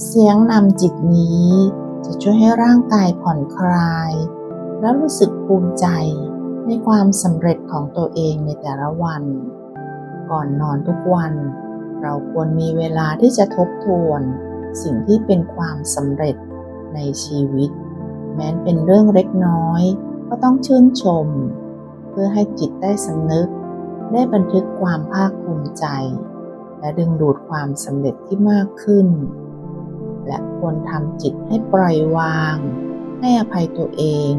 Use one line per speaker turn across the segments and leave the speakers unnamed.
เสียงนำจิตนี้ จะช่วยให้ร่างกายผ่อนคลาย และรู้สึกภูมิใจในความสำเร็จของตัวเองในแต่ละวัน ก่อนนอนทุกวัน เราควรมีเวลาที่จะทบทวน สิ่งที่เป็นความสำเร็จในชีวิต แม้นเป็นเรื่องเล็กน้อย ก็ต้องชื่นชม เพื่อให้จิตได้สำนึก ได้บันทึกความภาคภูมิใจ และดึงดูดความสำเร็จที่มากขึ้น และควรทำจิตให้ปล่อยวาง ให้อภัยตัวเอง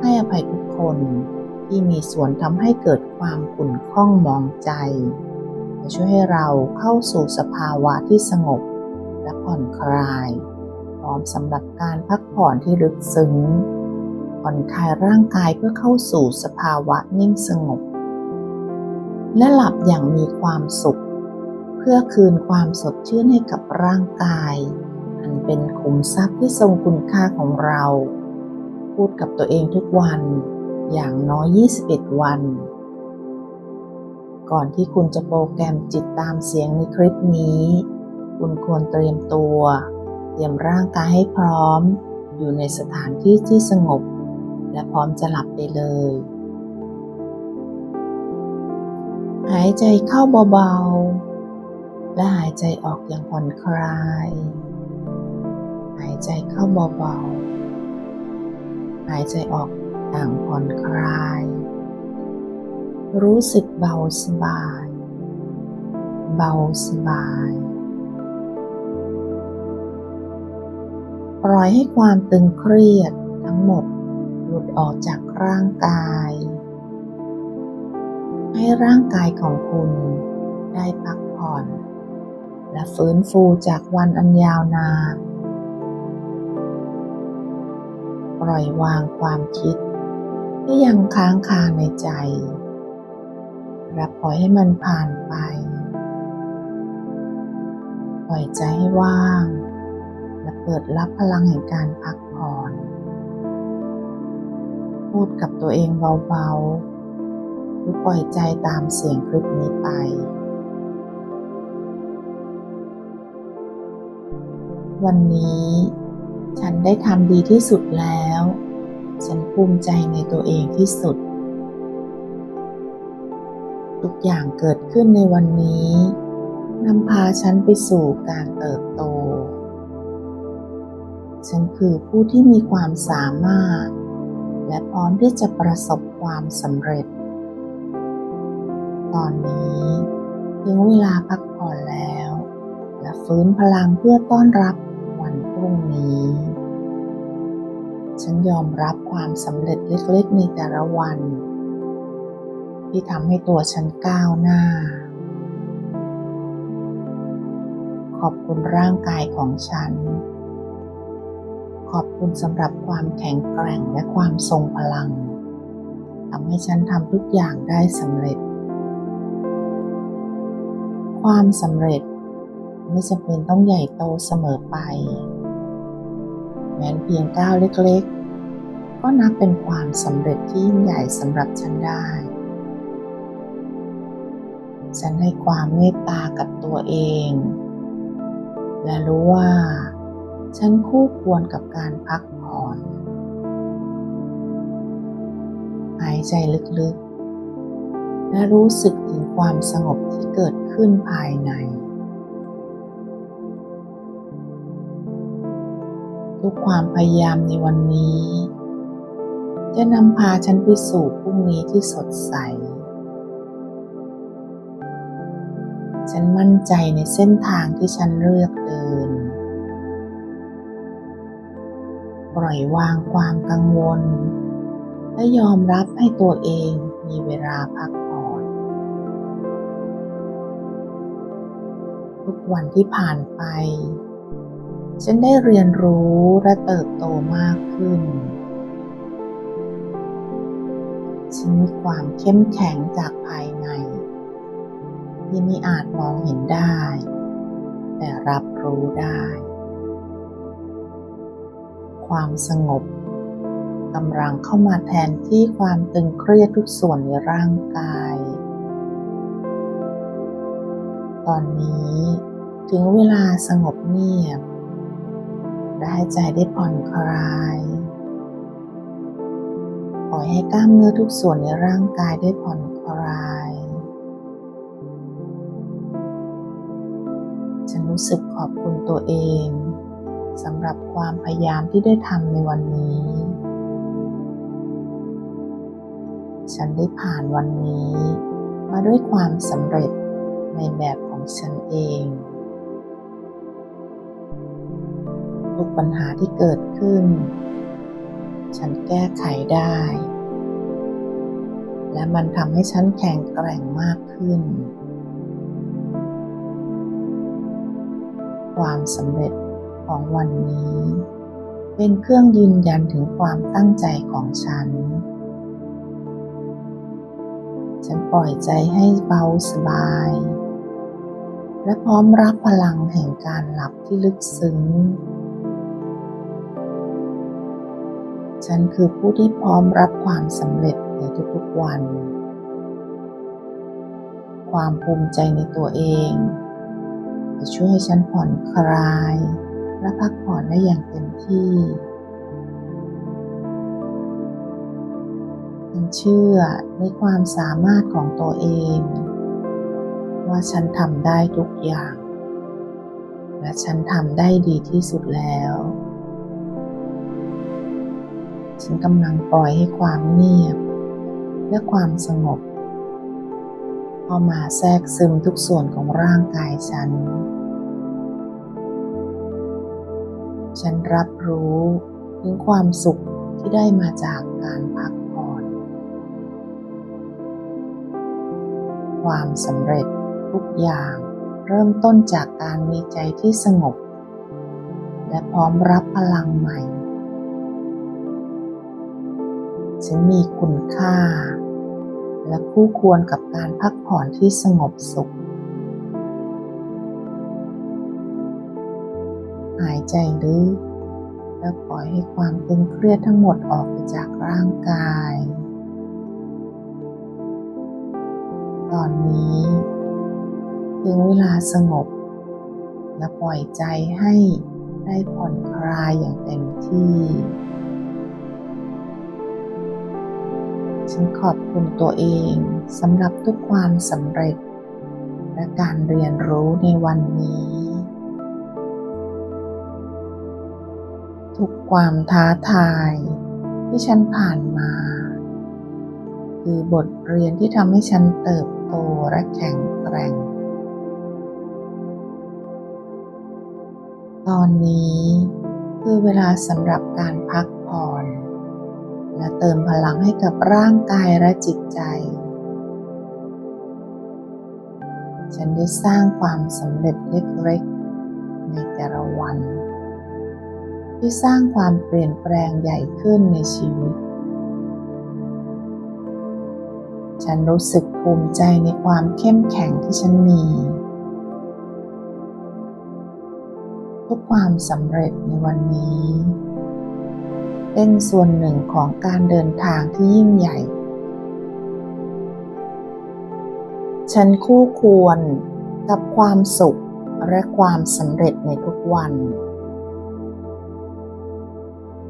ให้อภัยทุกคนที่มีส่วนทำให้เกิดความขุ่นข้องมองใจจะช่วยให้เราเข้าสู่สภาวะที่สงบและผ่อนคลาย พร้อมสำหรับการพักผ่อนที่ลึกซึ้งผ่อนคลายร่างกายเพื่อเข้าสู่สภาวะนิ่งสงบ และหลับอย่างมีความสุข เพื่อคืนความสดชื่นให้กับร่างกาย อันเป็นขุมทรัพย์ที่ทรงคุณค่าของเรา พูดกับตัวเองทุกวันอย่างน้อย 21 วัน ก่อนที่คุณจะโปรแกรมจิตตามเสียงในคลิปนี้ คุณควรเตรียมตัว เตรียมร่างกายให้พร้อม อยู่ในสถานที่ที่สงบ และพร้อมจะหลับไปเลย หายใจเข้าเบาๆและหายใจออกอย่างผ่อนคลาย หายใจเข้าเบาๆ หายใจออกอย่างผ่อนคลาย รู้สึกเบาสบาย เบาสบาย ปล่อยให้ความตึงเครียดทั้งหมดหลุดออกจากร่างกาย ให้ร่างกายของคุณได้พักผ่อน และฟื้นฟูจากวันอันยาวนาน ปล่อยวางความคิด ที่ยังค้างคาในใจและปล่อยให้มันผ่านไป ปล่อยใจให้ว่าง และเปิดรับพลังแห่งการพักผ่อน พูดกับตัวเองเบาๆหรือปล่อยใจตามเสียงคลิปนี้ไปวันนี้ ได้ทำดีที่สุดแล้ว ฉันภูมิใจในตัวเองที่สุด ทุกอย่างเกิดขึ้นในวันนี้นำพาฉันไปสู่การเติบโต ฉันคือผู้ที่มีความสามารถ และพร้อมที่จะประสบความสำเร็จ ตอนนี้ถึงเวลาพักผ่อนแล้ว และฟื้นพลังเพื่อต้อนรับวันพรุ่งนี้ ฉันยอมรับความสำเร็จเล็กๆในแต่ละวัน ที่ทำให้ตัวฉันก้าวหน้า ขอบคุณร่างกายของฉัน ขอบคุณสำหรับความแข็งแกร่งและความทรงพลังทำให้ฉันทำทุกอย่างได้สำเร็จ ความสำเร็จไม่จำเป็นต้องใหญ่โตเสมอไป แม้เพียงก้าวเล็กๆ ก็นับเป็นความสำเร็จที่ยิ่งใหญ่สำหรับฉันได้ ฉันให้ความเมตตากับตัวเอง และรู้ว่า ฉันคู่ควรกับการพักผ่อนหายใจลึกๆ และรู้สึกถึงความสงบที่เกิดขึ้นภายใน ทุกความพยายามในวันนี้ จะนำพาฉันไปสู่พรุ่งนี้ที่สดใส ฉันมั่นใจในเส้นทางที่ฉันเลือกเดิน ปล่อยวางความกังวล และยอมรับให้ตัวเองมีเวลาพักผ่อน ทุกวันที่ผ่านไป ฉันได้เรียนรู้และเติบโตมากขึ้น ฉันมีความเข้มแข็งจากภายใน ที่ไม่อาจมองเห็นได้ แต่รับรู้ได้ ความสงบกำลังเข้ามาแทนที่ความตึงเครียดทุกส่วนในร่างกาย ตอนนี้ถึงเวลาสงบเงียบ และให้ใจได้ผ่อนคลาย ปล่อยให้กล้ามเนื้อทุกส่วนในร่างกายได้ผ่อนคลาย ฉันรู้สึกขอบคุณตัวเองสำหรับความพยายามที่ได้ทำในวันนี้ ฉันได้ผ่านวันนี้ มาด้วยความสำเร็จในแบบของฉันเอง ทุกปัญหาที่เกิดขึ้น ฉันแก้ไขได้ และมันทำให้ฉันแข็งแกร่งมากขึ้น ความสำเร็จของวันนี้ เป็นเครื่องยืนยันถึงความตั้งใจของฉัน ฉันปล่อยใจให้เบาสบายและพร้อมรับพลังแห่งการหลับที่ลึกซึ้ง ฉันคือผู้ที่พร้อมรับความสำเร็จในทุกๆวัน ความภูมิใจในตัวเองจะช่วยให้ฉันผ่อนคลาย และพักผ่อนได้อย่างเต็มที่ ฉันเชื่อในความสามารถของตัวเอง ว่าฉันทำได้ทุกอย่าง และฉันทำได้ดีที่สุดแล้ว ฉันกำลังปล่อยให้ความเงียบ และความสงบเข้ามาแทรกซึมทุกส่วนของร่างกายฉัน ฉันรับรู้ถึงความสุขที่ได้มาจากการพักผ่อน ความสำเร็จทุกอย่างเริ่มต้นจากการมีใจที่สงบ และพร้อมรับพลังใหม่ ฉันมีคุณค่า และคู่ควรกับการพักผ่อนที่สงบสุข หายใจลึกและปล่อยให้ความตึงเครียดทั้งหมดออกไปจากร่างกาย ตอนนี้ถึงเวลาสงบ และปล่อยใจให้ได้ผ่อนคลายอย่างเต็มที่ ฉันขอบคุณตัวเองสำหรับทุกความสำเร็จ และการเรียนรู้ในวันนี้ ทุกความท้าทายที่ฉันผ่านมา คือบทเรียนที่ทำให้ฉันเติบโตและแข็งแกร่ง ตอนนี้คือเวลาสำหรับการพักผ่อน และเติมพลังให้กับร่างกายและจิตใจ ฉันได้สร้างความสำเร็จเล็กๆ ในแต่ละวัน ที่สร้างความเปลี่ยนแปลงใหญ่ขึ้นในชีวิต ฉันรู้สึกภูมิใจในความเข้มแข็งที่ฉันมีทุกความสำเร็จในวันนี้ เป็นส่วนหนึ่งของการเดินทางที่ยิ่งใหญ่ ฉันคู่ควรกับความสุขและความสำเร็จในทุกวัน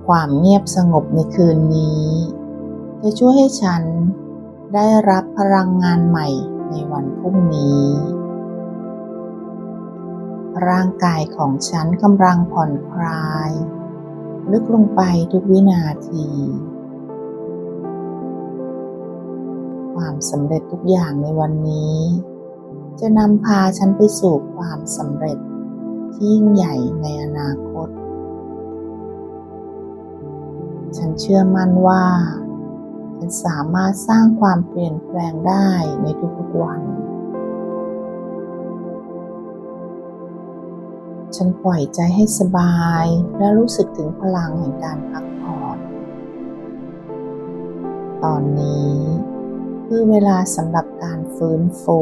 ความเงียบสงบในคืนนี้ จะช่วยให้ฉันได้รับพลังงานใหม่ในวันพรุ่งนี้ ร่างกายของฉันกำลังผ่อนคลาย ลึกลงไปทุกวินาที ความสำเร็จทุกอย่างในวันนี้ จะนำพาฉันไปสู่ความสำเร็จที่ยิ่งใหญ่ในอนาคต ฉันเชื่อมั่นว่า ฉันสามารถสร้างความเปลี่ยนแปลงได้ในทุกๆวัน ฉันปล่อยใจให้สบาย และรู้สึกถึงพลังแห่งการพักผ่อน ตอนนี้คือเวลาสำหรับการฟื้นฟู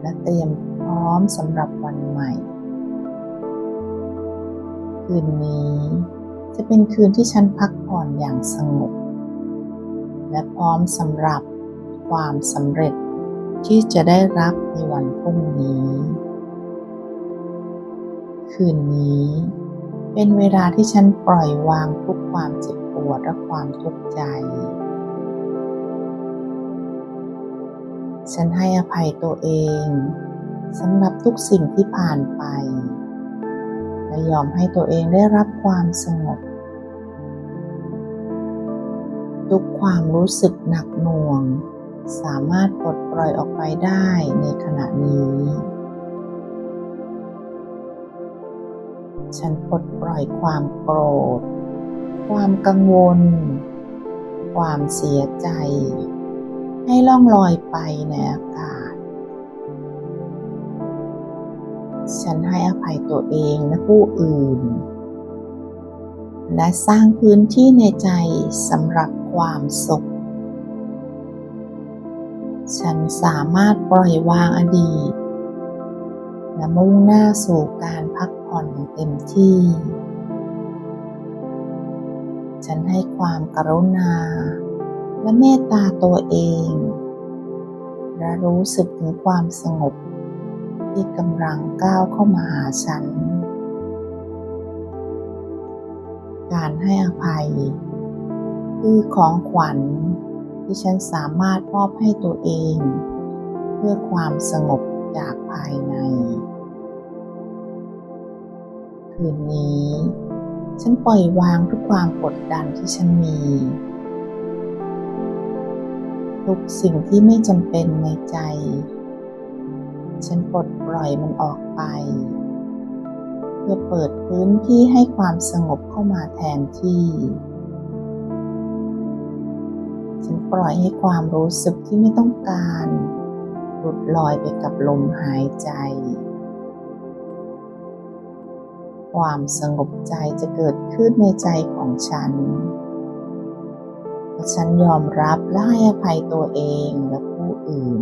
และเตรียมพร้อมสำหรับวันใหม่ คืนนี้จะเป็นคืนที่ฉันพักผ่อนอย่างสงบ และพร้อมสำหรับความสำเร็จที่จะได้รับในวันพรุ่งนี้ คืนนี้ เป็นเวลาที่ฉันปล่อยวางทุกความเจ็บปวดและความทุกข์ใจ ฉันให้อภัยตัวเองสำหรับทุกสิ่งที่ผ่านไป และยอมให้ตัวเองได้รับความสงบ ทุกความรู้สึกหนักหน่วง สามารถปลดปล่อยออกไปได้ในขณะนี้ ฉันปลดปล่อยความโกรธ ความกังวล ความเสียใจ ให้ล่องลอยไปในอากาศ ฉันให้อภัยตัวเองและผู้อื่น และสร้างพื้นที่ในใจสำหรับความสุข ฉันสามารถปล่อยวางอดีต และมุ่งหน้าสู่การพัก ผ่อนอย่างเต็มที่ ฉันให้ความกรุณา และเมตตาตัวเอง และรู้สึกถึงความสงบที่กำลังก้าวเข้ามาหาฉัน การให้อภัย คือของขวัญที่ฉันสามารถมอบให้ตัวเอง เพื่อความสงบจากภายใน คืนนี้ ฉันปล่อยวางทุกความกดดันที่ฉันมี ทุกสิ่งที่ไม่จำเป็นในใจ ฉันปลดปล่อยมันออกไป เพื่อเปิดพื้นที่ให้ความสงบเข้ามาแทนที่ ฉันปล่อยให้ความรู้สึกที่ไม่ต้องการหลุดลอยไปกับลมหายใจ ความสงบใจจะเกิดขึ้นในใจของฉัน ฉันยอมรับและให้อภัยตัวเองและผู้อื่น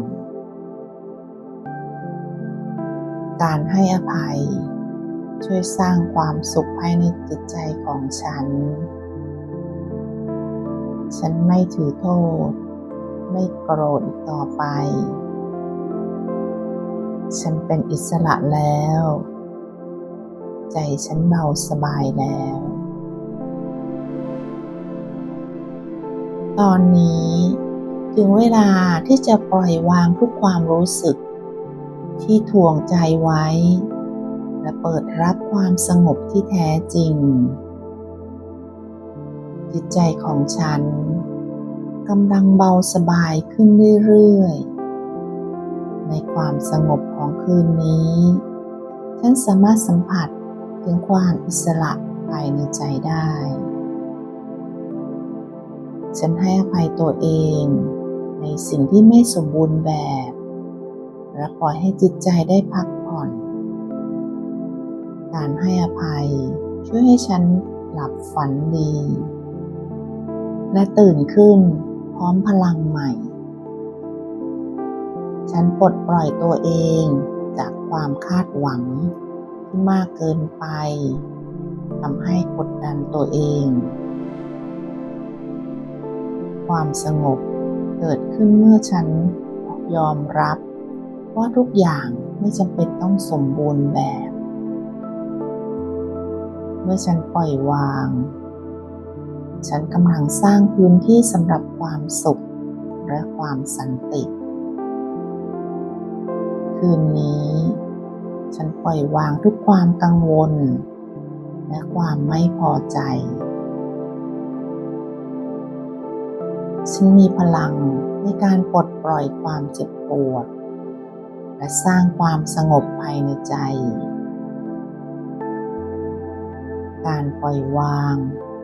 การให้อภัย ช่วยสร้างความสุขภายในจิตใจของฉัน ฉันไม่ถือโทษ ไม่โกรธอีกต่อไป ฉันเป็นอิสระแล้ว ใจฉันเบาสบายแล้ว ตอนนี้ถึงเวลาที่จะปล่อยวางทุกความรู้สึก ที่ทวงใจไว้ และเปิดรับความสงบที่แท้จริง จิตใจของฉันกำลังเบาสบายขึ้นเรื่อยๆ ในความสงบของคืนนี้ ฉันสามารถสัมผัส ถึงความอิสระภายในใจได้ ฉันให้อภัยตัวเองในสิ่งที่ไม่สมบูรณ์แบบ และปล่อยให้จิตใจได้พักผ่อน การให้อภัยช่วยให้ฉันหลับฝันดี และตื่นขึ้นพร้อมพลังใหม่ ฉันปลดปล่อยตัวเองจากความคาดหวัง ที่มากเกินไปทำให้กดดันตัวเอง ความสงบเกิดขึ้นเมื่อฉันยอมรับ ว่าทุกอย่างไม่จำเป็นต้องสมบูรณ์แบบ เมื่อฉันปล่อยวาง ฉันกำลังสร้างพื้นที่สำหรับความสุขและความสันติ คืนนี้ ฉันปล่อยวางทุกความกังวล และความไม่พอใจ ฉันมีพลังในการปลดปล่อยความเจ็บปวด และสร้างความสงบภายในใจ การปล่อยวาง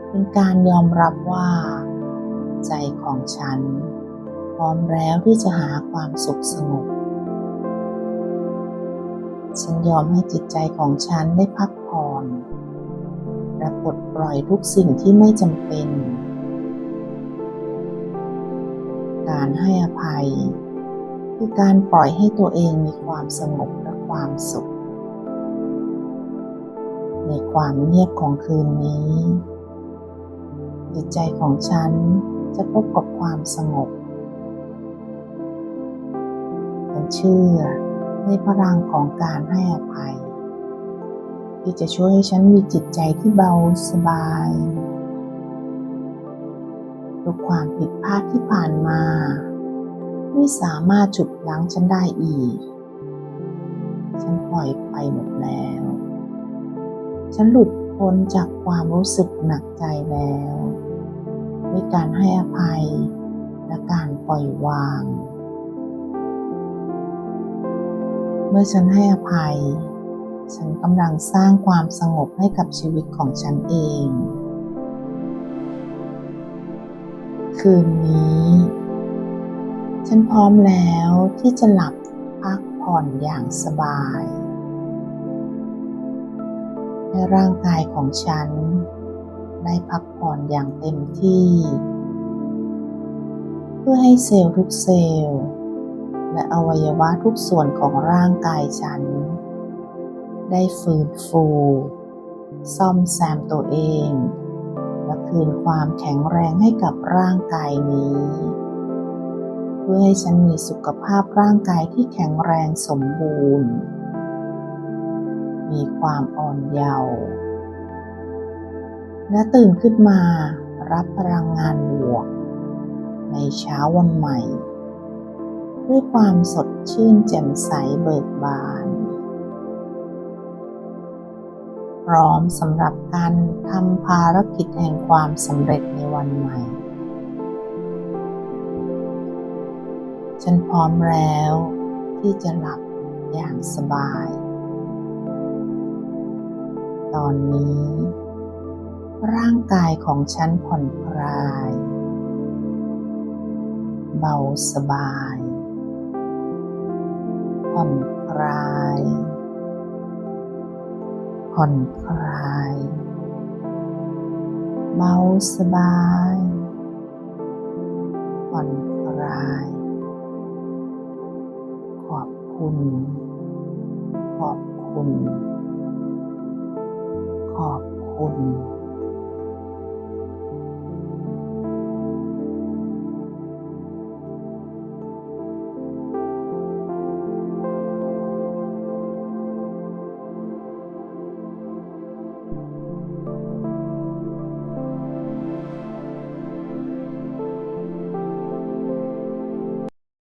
เป็นการยอมรับว่า ใจของฉัน พร้อมแล้วที่จะหาความสุขสงบ ฉันยอมให้จิตใจของฉันได้พักผ่อนและปลดปล่อยทุกสิ่งที่ไม่จำเป็น การให้อภัย คือการปล่อยให้ตัวเองมีความสงบและความสุข ในความเงียบของคืนนี้ จิตใจของฉันจะพบกับความสงบ ฉันเชื่อ ในพลังของการให้อภัย ที่จะช่วยให้ฉันมีจิตใจที่เบาสบายทุกความผิดพลาดที่ผ่านมา ไม่สามารถฉุดยั้งฉันได้อีก ฉันปล่อยไปหมดแล้ว ฉันหลุดพ้นจากความรู้สึกหนักใจแล้ว ด้วยการให้อภัยและการปล่อยวาง เมื่อฉันให้อภัย ฉันกำลังสร้างความสงบให้กับชีวิตของฉันเอง คืนนี้ ฉันพร้อมแล้วที่จะหลับพักผ่อนอย่างสบายให้ร่างกายของฉัน ได้พักผ่อนอย่างเต็มที่ เพื่อให้เซลล์ทุกเซลล์ และอวัยวะทุกส่วนของร่างกายฉัน ได้ฟื้นฟู ซ่อมแซมตัวเอง และคืนความแข็งแรงให้กับร่างกายนี้ เพื่อให้ฉันมีสุขภาพร่างกายที่แข็งแรงสมบูรณ์ มีความอ่อนเยาว์และตื่นขึ้นมารับพลังงานบวก ในเช้าวันใหม่ ด้วยความสดชื่นแจ่มใสเบิกบาน พร้อมสำหรับการทำภารกิจแห่งความสำเร็จในวันใหม่ ฉันพร้อมแล้วที่จะหลับอย่างสบาย ตอนนี้ ร่างกายของฉันผ่อนคลาย เบาสบาย ผ่อนคลาย ผ่อนคลาย เบาสบาย ผ่อนคลาย ขอบคุณ ขอบคุณ ขอบคุณ